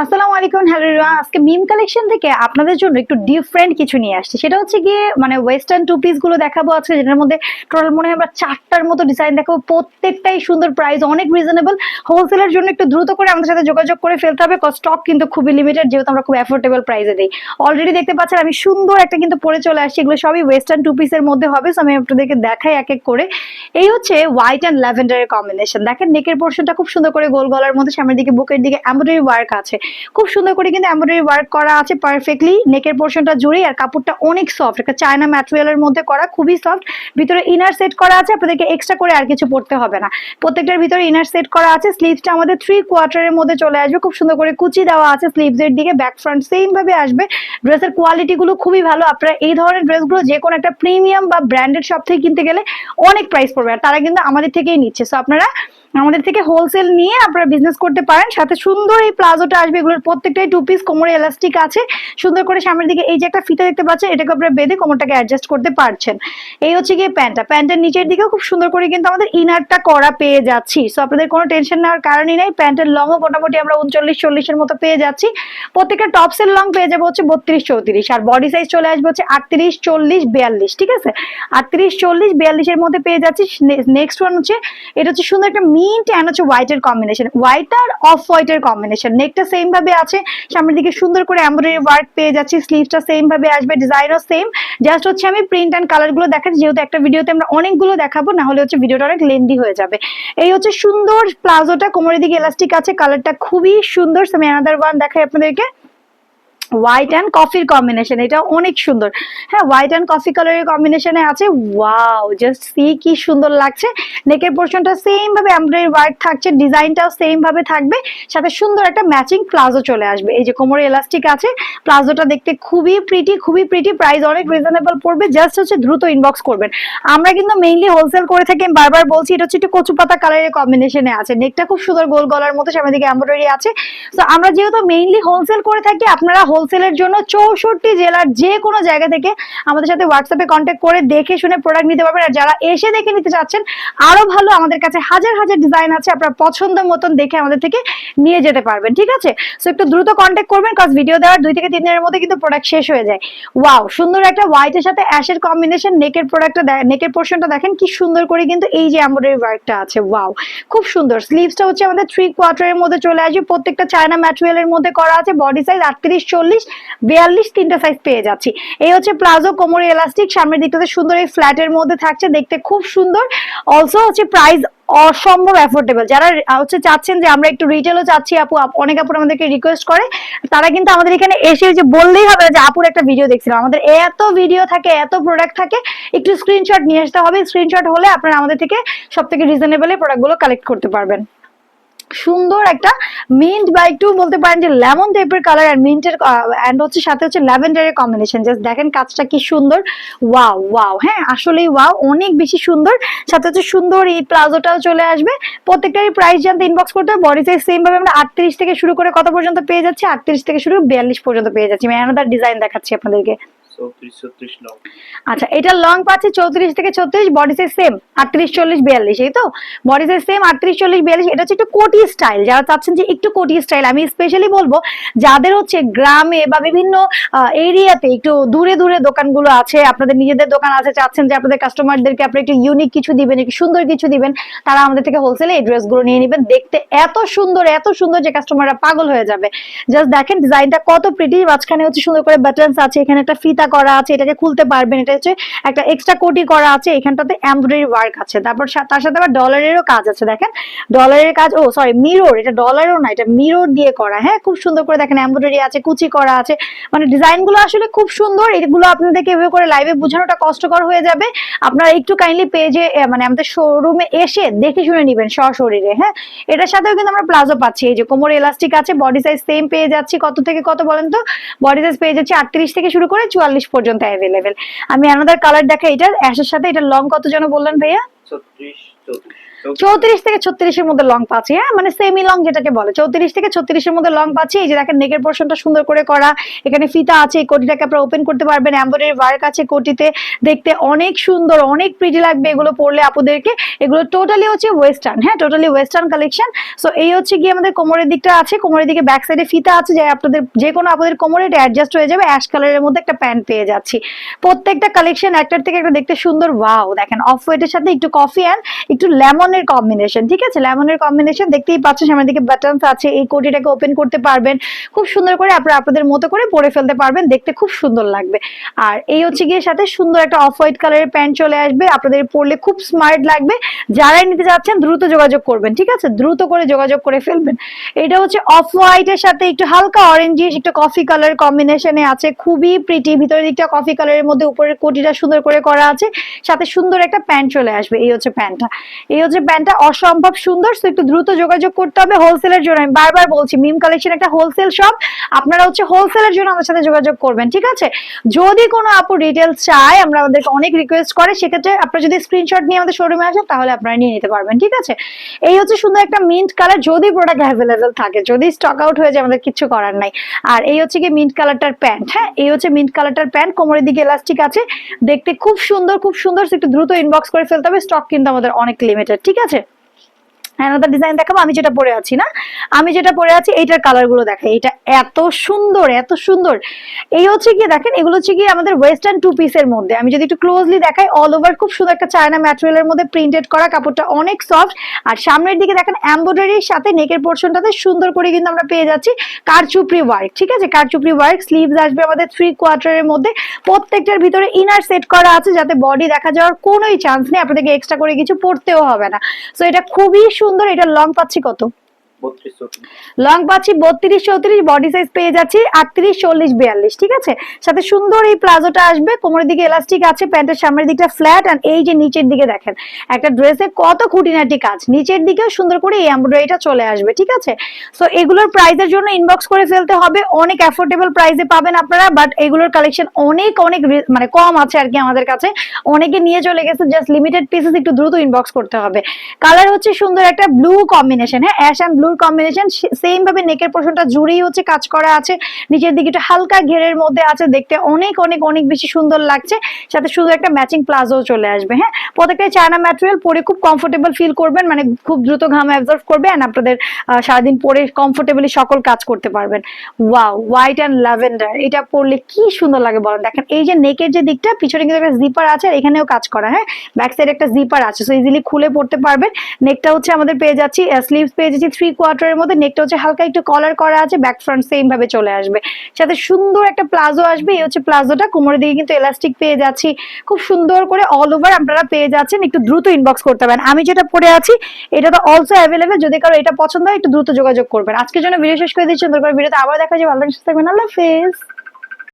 আসসালামু আলাইকুম, হ্যালো আজকে মিম কালেকশন থেকে আপনাদের জন্য একটু ডিফারেন্ট কিছু নিয়ে আসছি। সেটা হচ্ছে গিয়ে মানে ওয়েস্টার্ন টু পিসগুলো দেখাবো আজকে, যেটার মধ্যে টোটাল মনে হয় আমরা চারটার মতো ডিজাইন দেখাবো। প্রত্যেকটাই সুন্দর প্রাইস অনেক রিজনেবল হোলসেলের জন্য একটু দ্রুত করে আমাদের সাথে যোগাযোগ করে ফেলতে হবে স্টক কিন্তু খুবই লিমিটেড যেহেতু আমরা খুব অ্যাফোর্ডেবল প্রাইসে দিই। অলরেডি দেখতে পাচ্ছেন, আমি সুন্দর একটা কিন্তু পরে চলে আসছি। এগুলো সবই ওয়েস্টার্ন টু পিসের মধ্যে হবে, So আমি আপনাদেরকে দেখাই এক এক করে। এই হচ্ছে হোয়াইট অ্যান্ড ল্যাভেন্ডারের কম্বিনেশন দেখেন নেকের পোর্শনটা খুব সুন্দর করে গোল গলার মধ্যে, সামনের দিকে বুকের দিকে এমব্রয়ডারি ওয়ার্ক আছে। খুব সুন্দর করে কিন্তু এমব্রয়ডারি ওয়ার্ক করা আছে পারফেক্টলি নেকের পোর্শনটা জুড়ে আর কাপড়টা অনেক সফট একটা চায়না ম্যাটেরিয়ালের মধ্যে করা খুবই সফট ভিতরে ইনার সেট করা আছে, আপনাদেরকে এক্সট্রা করে আর কিছু পড়তে হবে না। প্রত্যেকটার ভিতরে ইনার সেট করা আছে। স্লিভসটা আমাদের থ্রি কোয়ার্টারের মধ্যে চলে আসবে। খুব সুন্দর করে কুচি দেওয়া আছে স্লিভস এর দিকে। ব্যাক ফ্রন্ট সেম ভাবে আসবে। ড্রেসের কোয়ালিটিগুলো খুবই ভালো। আপনারা এই ধরনের ড্রেসগুলো যে কোনো একটা প্রিমিয়াম বা ব্র্যান্ডেড শপ থেকে কিনতে গেলে অনেক প্রাইস পড়বে। আর তারা কিন্তু আমাদের থেকেই নিচ্ছে। সো আপনারা আমাদের থেকে হোলসেল নিয়ে আপনারা বিজনেস করতে পারেন। সাথে সুন্দর এই প্লাজোটা আসবে, এগুলোর প্রত্যেকটাই টু পিস কোমরে এলাস্টিক আছে। সুন্দর করে সামনের দিকে এই যে একটা ফিতা দেখতে পাচ্ছেন, এটাকে আপনারা বেঁধে কোমরটাকে অ্যাডজাস্ট করতে পারছেন। এই হচ্ছে গিয়ে প্যান্টটা। প্যান্টের নিচের দিকেও খুব সুন্দর করে কিন্তু আমাদের ইনারটা করা পেয়ে যাচ্ছি। সো আপনাদের কোনো টেনশন নেওয়ার কারণই নাই। প্যান্টের লংও মোটামুটি আমরা উনচল্লিশ, চল্লিশের মতো পেয়ে যাচ্ছি। প্রত্যেকটা টপসের লং পেয়ে যাব হচ্ছে বত্রিশ, চৌত্রিশ। আর বডি সাইজ চলে আসবে হচ্ছে আটত্রিশ, চল্লিশ, বিয়াল্লিশ, ঠিক আছে? আটত্রিশ, চল্লিশ, বিয়াল্লিশের মধ্যে পেয়ে যাচ্ছি। নেক্সট ওয়ান হচ্ছে, এটা হচ্ছে সুন্দর একটা মিন্ট অ্যান্ড হচ্ছে হোয়াইটের কম্বিনেশন হোয়াইট আর অফ হোয়াইটের কম্বিনেশন নেকটা সেম ভাবে আছে, সামনের দিকে সুন্দর করে এমব্রয়ডারি ওয়ার্ক পেয়ে যাচ্ছি স্লিভসটা সেম ভাবে আসবে ডিজাইনও সেম জাস্ট হচ্ছে আমি প্রিন্ট অ্যান্ড কালারগুলো দেখাচ্ছি, যেহেতু একটা ভিডিওতে আমরা অনেকগুলো দেখাবো, না হলে হচ্ছে ভিডিওটা অনেক লেন্দি হয়ে যাবে। এই হচ্ছে সুন্দর প্লাজোটা, কোমরের দিকে এলাস্টিক আছে কালারটা খুবই সুন্দর। আমি অ্যানাদার ওয়ান দেখাই আপনাদেরকে। হোয়াইট অ্যান্ড কফির কম্বিনেশন এটা অনেক সুন্দর। হ্যাঁ হোয়াইট অ্যান্ড কফি কালারের কম্বিনেশনে আছে। ওয়াও জাস্ট সি কি সুন্দর লাগছে। নেকের পোর্শনটা সেম ভাবে এমব্রয়ডারি ওয়ার্ক থাকছে ডিজাইনটাও সেম ভাবে থাকবে। সাথে সুন্দর একটা ম্যাচিং প্লাজো চলে আসবে। এই যে কোমরে এলাস্টিক আছে, প্লাজোটা দেখতে খুবই প্রিটি খুবই প্রিটি প্রাইস অনেক রিজনেবল পড়বে। জাস্ট হচ্ছে দ্রুত ইনবক্স করবেন। আমরা কিন্তু মেইনলি হোলসেল করে থাকি। বারবার বলছি, এটা হচ্ছে একটু কচু পাতা কালারের কম্বিনেশনে আছে। নেকটা খুব সুন্দর গোল গলার মতো সামনে দিকে এমব্রয়ডারি আছে। তো আমরা যেহেতু মেইনলি হোলসেল করে থাকি, আপনারা হোলসেলের জন্য চৌষট্টি জেলার যে কোনো জায়গা থেকে আমাদের সাথে হোয়াটসঅ্যাপে কন্ট্যাক্ট করে দেখে শুনে প্রোডাক্ট নিতে পারবেন। আর যারা এসে দেখে নিতে চাচ্ছেন, আরও ভালো আমাদের কাছে হাজার হাজার ডিজাইন আছে, আপনার পছন্দ মতন দেখে আমাদের থেকে নিয়ে যেতে পারবেন, ঠিক আছে? সো একটু দ্রুত কন্ট্যাক্ট করবেন কজ ভিডিও দেওয়ার দুই থেকে তিন দিনের মধ্যে কিন্তু প্রোডাক্ট শেষ হয়ে যায়। ওয়াও সুন্দর একটা হোয়াইটের সাথে অ্যাশের কম্বিনেশন নেকের প্রোডাক্টটা নেকের পোর্শনটা দেখেন, কি সুন্দর করে কিন্তু এই যে এমব্রয়ডারি ওয়ার্কটা আছে ওয়াও খুব সুন্দর। স্লিভসটা হচ্ছে আমাদের থ্রি কোয়ার্টারের মধ্যে চলে আসবে, প্রত্যেকটা চায়না ম্যাটেরিয়ালের মধ্যে করা আছে বডি সাইজ আটত্রিশ চল্লিশ বিয়াল্লিশ তিনটা সাইজ পেয়ে যাচ্ছি। এই হচ্ছে প্লাজো কোমরে এলাস্টিক সামনের দিকটাতে সুন্দর এই ফ্ল্যাটের মধ্যে থাকছে, দেখতে খুব সুন্দর। অলসো হচ্ছে প্রাইস অসম্ভব অ্যাফোর্ডেবল যারা হচ্ছে চাচ্ছেন যে আমরা একটু রিটেলও চাচ্ছি, আপ- অনেক আপুর আমাদেরকে রিকোয়েস্ট করে, তারা কিন্তু আমাদের এখানে এসে যে বললেই হবে যে, আপুর একটা ভিডিও দেখছিলাম। আমাদের এত ভিডিও থাকে, এত প্রোডাক্ট থাকে, একটু স্ক্রিনশট নিয়ে আসতে হবে। স্ক্রিনশট হলে আপনারা আমাদের থেকে সব থেকে রিজনেবলে প্রোডাক্টগুলো কালেক্ট করতে পারবেন। সুন্দর একটা মিন্ট বা একটু বলতে পারেন যে লেমন টাইপের কালার আর মিন্টের অ্যান্ড হচ্ছে সাথে হচ্ছে ল্যাভেন্ডারের কম্বিনেশন জাস্ট দেখেন কাজটা কি সুন্দর। ওয়াও ওয়াও হ্যাঁ আসলেই ওয়াও অনেক বেশি সুন্দর। সাথে হচ্ছে সুন্দর এই প্লাজোটাও চলে আসবে। প্রত্যেকটারই প্রাইস জানতে ইনবক্স করতে হবে। বডি সাইজ সেম ভাবে আমরা আটত্রিশ থেকে শুরু করে কত পর্যন্ত পেয়ে যাচ্ছি? আটত্রিশ থেকে শুরু বিয়াল্লিশ পর্যন্ত পেয়ে যাচ্ছি। আমি ডিজাইন দেখাচ্ছি আপনাদেরকে। আচ্ছা এটা লং চৌত্রিশ থেকে ছত্রিশ সেম আটত্রিশ, চল্লিশ, বিয়াল্লিশ, এই তো? সেম আটত্রিশ, চল্লিশ, বিয়াল্লিশ, এটা হচ্ছে একটু কোটি স্টাইল যারা চাচ্ছেন যে একটু কোটি স্টাইল আমি স্পেশালি বলব, যাদের হচ্ছে গ্রামে বা বিভিন্ন এরিয়াতে একটু দূরে দূরে দোকানগুলো আছে, আপনাদের নিজেদের দোকান আছে, চাচ্ছেন যে আপনাদের কাস্টমারদেরকে আপনি একটু ইউনিক কিছু দিবেন, একটু সুন্দর কিছু দিবেন, তারা আমাদের থেকে হোলসেলে এই ড্রেসগুলো নিয়ে নেবেন। দেখতে এত সুন্দর এত সুন্দর যে কাস্টমাররা পাগল হয়ে যাবে। জাস্ট দেখেন ডিজাইনটা কত প্রিটি মাঝখানে হচ্ছে সুন্দর করে বাটনস আছে, এখানে একটা ফিতা করা আছে, এটাকে খুলতে পারবেন। এটা হচ্ছে একটা এক্সট্রা কোটি করা আছে, এখানটাতে এমব্রয়ডারি ওয়ার্ক আছে। তারপর তার সাথে আবার ডলারেরও কাজ আছে, দেখেন। ডলারের কাজ, ও সরি মিরর এটা ডলারও না, এটা মিরর দিয়ে করা হ্যাঁ? খুব সুন্দর করে দেখেন এমব্রয়ডারি আছে, কুচি করা আছে। মানে ডিজাইনগুলো আসলে খুব সুন্দর, এগুলো আপনাদেরকে এভাবে করে লাইভে বোঝানোটা কষ্টকর হয়ে যাবে। আপনারা একটু কাইন্ডলি পেজে মানে আমাদের শোরুমে এসে দেখে শুনে নিবেন সশরীরে হ্যাঁ? এটার সাথেও কিন্তু আমরা প্লাজো পাচ্ছি, এই যে কোমর এলাস্টিক আছে বডি সাইজ সেম পেয়ে যাচ্ছি, কত থেকে কত বলেন তো? বডি সাইজ পেয়ে যাচ্ছি আটত্রিশ থেকে শুরু করে চুয়াল্লিশ পর্যন্ত অ্যাভেলেবেল আমি অ্যানাদার কালার দেখা এটার অ্যাশের সাথে এটা লং কত যেন বললেন ভাইয়া? ছত্রিশ চৌত্রিশ থেকে ছত্রিশের মধ্যে লং পাচ্ছি হ্যাঁ? মানে সেমি লং যেটাকে বলে। চৌত্রিশ থেকে ছত্রিশের মধ্যে লং পাচ্ছি, এই যে দেখেন নেকের পোর্শনটা সুন্দর করে করা। এখানে ফিতা আছে, এই কোটিটাকে আপনারা ওপেন করতে পারবেন। এম্বয়ডারি ওয়ার্ক আছে কোটিতে। দেখতে অনেক সুন্দর, অনেক প্রিটি লাগবে এগুলো পরলে আপুদেরকে। এগুলো টোটালি হচ্ছে ওয়েস্টার্ন হ্যাঁ? টোটালি ওয়েস্টার্ন কালেকশন সো এই হচ্ছে গিয়ে আমাদের কোমরের দিকটা আছে। কোমরের দিকে ব্যাক সাইডে ফিতা আছে যে আপনাদের যে কোনো আপনাদের কোমরে এটা অ্যাডজাস্ট হয়ে যাবে। অ্যাশ কালারের মধ্যে একটা প্যান্ট পেয়ে যাচ্ছি। প্রত্যেকটা কালেকশন একটার থেকে একটা দেখতে সুন্দর। ওয়াও দেখেন অফ হোয়াইটের সাথে একটু কফি অ্যান্ড একটু লেমনের কম্বিনেশন ঠিক আছে? লেমনের কম্বিনেশন দেখতেই পাচ্ছেন সামনের দিকে বাটনস আছে, এই কোটিটাকে ওপেন করতে পারবেন। খুব সুন্দর করে আপনারা আপনাদের মতো করে পরে ফেলতে পারবেন, দেখতে খুব সুন্দর লাগবে। আর এই হচ্ছে গিয়ে সাথে সুন্দর একটা অফ হোয়াইট কালারের প্যান্ট চলে আসবে, আপনাদের পরলে খুব স্মার্ট লাগবে। যারাই নিতে যাচ্ছেন, দ্রুত যোগাযোগ করবেন, ঠিক আছে? দ্রুত করে যোগাযোগ করে ফেলবেন। এটা হচ্ছে অফ হোয়াইটের সাথে একটু হালকা অরেঞ্জিশ একটু কফি কালার কম্বিনেশনে আছে, খুবই প্রিটি ভিতরের দিকটা কফি কালারের মধ্যে উপরের কোটিটা সুন্দর করে করা আছে, সাথে সুন্দর একটা প্যান্ট চলে আসবে, এই হচ্ছে প্যান্টটা এই হচ্ছে প্যান্টটা অসম্ভব সুন্দর তো একটু দ্রুত যোগাযোগ করতে হবে হোলসেলের জন্য। আমি বারবার বলছি মিম কালেকশন একটা হোলসেল শপ আপনারা হচ্ছে হোলসেলের জন্য আমাদের সাথে যোগাযোগ করবেন, ঠিক আছে? যদি কোনো আপু ডিটেলস চায়, আমরা আমাদেরকে অনেক রিকোয়েস্ট করে, সেক্ষেত্রে আপনারা যদি স্ক্রিনশট নিয়ে আমাদের শোরুমে আসেন, তাহলে আপনারা নিয়ে নিতে পারবেন, ঠিক আছে? এই হচ্ছে সুন্দর একটা মিন্ট কালার যদি প্রোডাক্ট অ্যাভেলেবেল থাকে, যদি স্টক আউট হয়ে যায়, আমাদের কিছু করার নাই। আর এই হচ্ছে কি মিন্ট কালারটার প্যান্ট হ্যাঁ? এই হচ্ছে মিন্ট কালারটার প্যান্ট কোমরের দিকে এলাস্টিক আছে, দেখতে খুব সুন্দর খুব সুন্দর একটু দ্রুত ইনবক্স করে ফেলতে হবে স্টক কিন্তু আমাদের অনেক লিমিটেড ঠিক আছে? অ্যানাদার ডিজাইন দেখাবো। আমি যেটা পরে আছি না? আমি যেটা পরে আছি, এইটার কালারগুলো দেখাই। এটা এত সুন্দর এত সুন্দর। এই হচ্ছে গিয়ে দেখেন, এগুলো হচ্ছে গিয়ে আমাদের ওয়েস্টার্ন টু পিসের মধ্যে। আমি যদি একটু ক্লোজলি দেখাই অল ওভার খুব সুন্দর একটা চায়না ম্যাটেরিয়ালের মধ্যে প্রিন্টেড করা, কাপড়টা অনেক সফট আর সামনের দিকে দেখেন এমব্রয়ডারির সাথে নেকের পোর্শনটাতে সুন্দর করে কিন্তু আমরা পেয়ে যাচ্ছি কারচুপড়ি ওয়ার্ক ঠিক আছে? কারচুপড়ি ওয়ার্ক স্লিভস আসবে আমাদের থ্রি কোয়ার্টারের মধ্যে। প্রত্যেকটার ভিতরে ইনার সেট করা আছে, যাতে বডি দেখা যাওয়ার কোনোই চান্স নেই। আপনাদেরকে এক্সট্রা করে কিছু পড়তেও হবে না। সো এটা খুবই সুন্দর এটা লং পাচ্ছি কত? লং পাচ্ছি বত্রিশ চৌত্রিশ, বডি সাইজ পেয়ে যাচ্ছি আটত্রিশ, চল্লিশ, বিয়াল্লিশ, ঠিক আছে? সাথে সুন্দর এই প্লাজোটা আসবে, কোমরের দিকে এলাস্টিক আছে, প্যান্টের সামনের দিকটা ফ্ল্যাট আর এই যে নিচের দিকে দেখেন, একটা ড্রেসে কত খুঁটিনাটি কাজ, নিচের দিকেও সুন্দর করে এই এমব্রয়ডারিটা চলে আসবে, ঠিক আছে? সো এগুলোর প্রাইসের জন্য ইনবক্স করে ফেলতে হবে, অনেক অ্যাফোর্ডেবল প্রাইসে পাবেন আপনারা বাট এগুলোর কালেকশন অনেক অনেক মানে কম আছে আর কি আমাদের কাছে। অনেকে নিয়ে চলে গেছে জাস্ট লিমিটেড পিসেস একটু দ্রুত ইনবক্স করতে হবে। কালার হচ্ছে সুন্দর একটা ব্লু কম্বিনেশন হ্যাঁ অ্যাশ অ্যান্ড ব্লুর কম্বিনেশন সেম ভাবে নেকের পোর্শনটা জুড়েই হচ্ছে কাজ করা আছে। নিচের দিকে একটু হালকা ঘেরের মধ্যে আছে, দেখতে অনেক অনেক অনেক বেশি সুন্দর লাগছে। সাথে শুধু একটা ম্যাচিং প্লাজো চলে আসবে হ্যাঁ? প্রত্যেকটা চায়না ম্যাটেরিয়াল পরে খুব কমফোর্টেবল ফিল করবেন মানে খুব দ্রুত ঘাম অ্যাবজর্ভ করবে and আপনাদের সারাদিন পরে কমফোর্টেবলি সকল কাজ করতে পারবেন। ওয়াও হোয়াইট অ্যান্ড ল্যাভেন্ডার এটা পরলে কি সুন্দর লাগে বলেন? দেখেন, এই যে নেকের যে দিকটা, পিছনে কিন্তু একটা জিপার আছে আর এখানেও কাজ করা হ্যাঁ? ব্যাক সাইড একটা জিপার আছে সো ইজিলি খুলে পড়তে পারবেন। নেকটা হচ্ছে আমাদের পেয়ে যাচ্ছি স্লিভস পেয়ে যাচ্ছি থ্রি কোয়ার্টারের মধ্যে নেকটা হচ্ছে হালকা একটু কলার করা আছে ব্যাক ফ্রন্ট সেম ভাবে চলে আসবে। সাথে সুন্দর একটা প্লাজো আসবে, এই হচ্ছে প্লাজোটা কোমরের দিকে কিন্তু এলাস্টিক পেয়ে যাচ্ছি। খুব সুন্দর করে অল ওভার আপনারা পেয়ে যাচ্ছেন, একটু দ্রুত ইনবক্স করতে পারেন। আমি যেটা পরে আছি, এটা তো অলসো অ্যাভেলেবেল যদি কারও এটা পছন্দ হয়, একটু দ্রুত যোগাযোগ করবেন। আজকের জন্য ভিডিও শেষ করে দিচ্ছি, সুন্দর করে ভিডিওতে আবার দেখা যাবে ভালো থাকবেন। আল্লাহ হাফেজ।